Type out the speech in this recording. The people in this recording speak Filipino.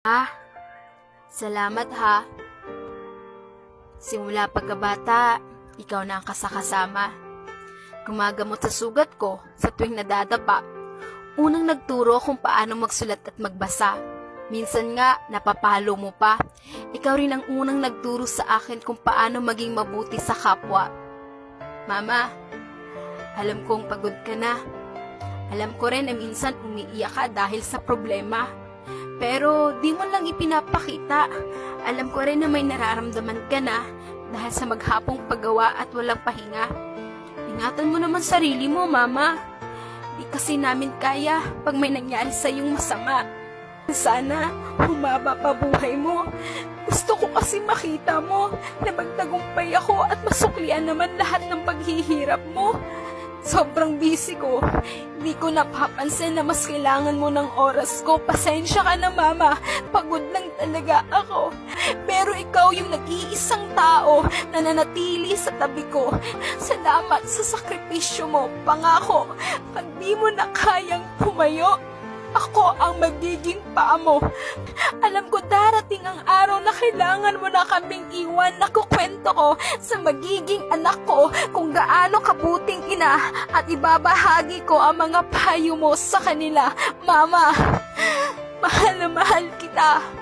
Ah, salamat ha. Simula pagkabata, ikaw na ang kasakasama. Gumagamot sa sugat ko sa tuwing nadadapa. Unang nagturo kung paano magsulat at magbasa. Minsan nga, napapalo mo pa. Ikaw rin ang unang nagturo sa akin kung paano maging mabuti sa kapwa. Mama, alam kong pagod ka na. Alam ko rin na minsan umiiyak ka dahil sa problema. Pero di mo lang ipinapakita. Alam ko rin na may nararamdaman ka na dahil sa maghapong paggawa at walang pahinga. Ingatan mo naman sarili mo, mama. Di kasi namin kaya pag may nangyari sa iyong masama. Sana humaba pa buhay mo. Gusto ko kasi makita mo na magtagumpay ako at masuklian naman lahat ng paghihirap mo. Sobrang busy ko. Hindi ko napapansin na mas kailangan mo ng oras ko. Pasensya ka na, Mama. Pagod lang talaga ako. Pero ikaw yung nag-iisang tao na nanatili sa tabi ko. Salamat sa sakripisyo mo. Pangako, pag di mo na kayang pumayo, ako ang magiging paa mo. Alam ko darating ang araw na kailangan mo na kaming iwan. Nakukwento ko sa magiging anak ko kung gaano kabuting ina at ibabahagi ko ang mga payo mo sa kanila. Mama, mahal na mahal kita.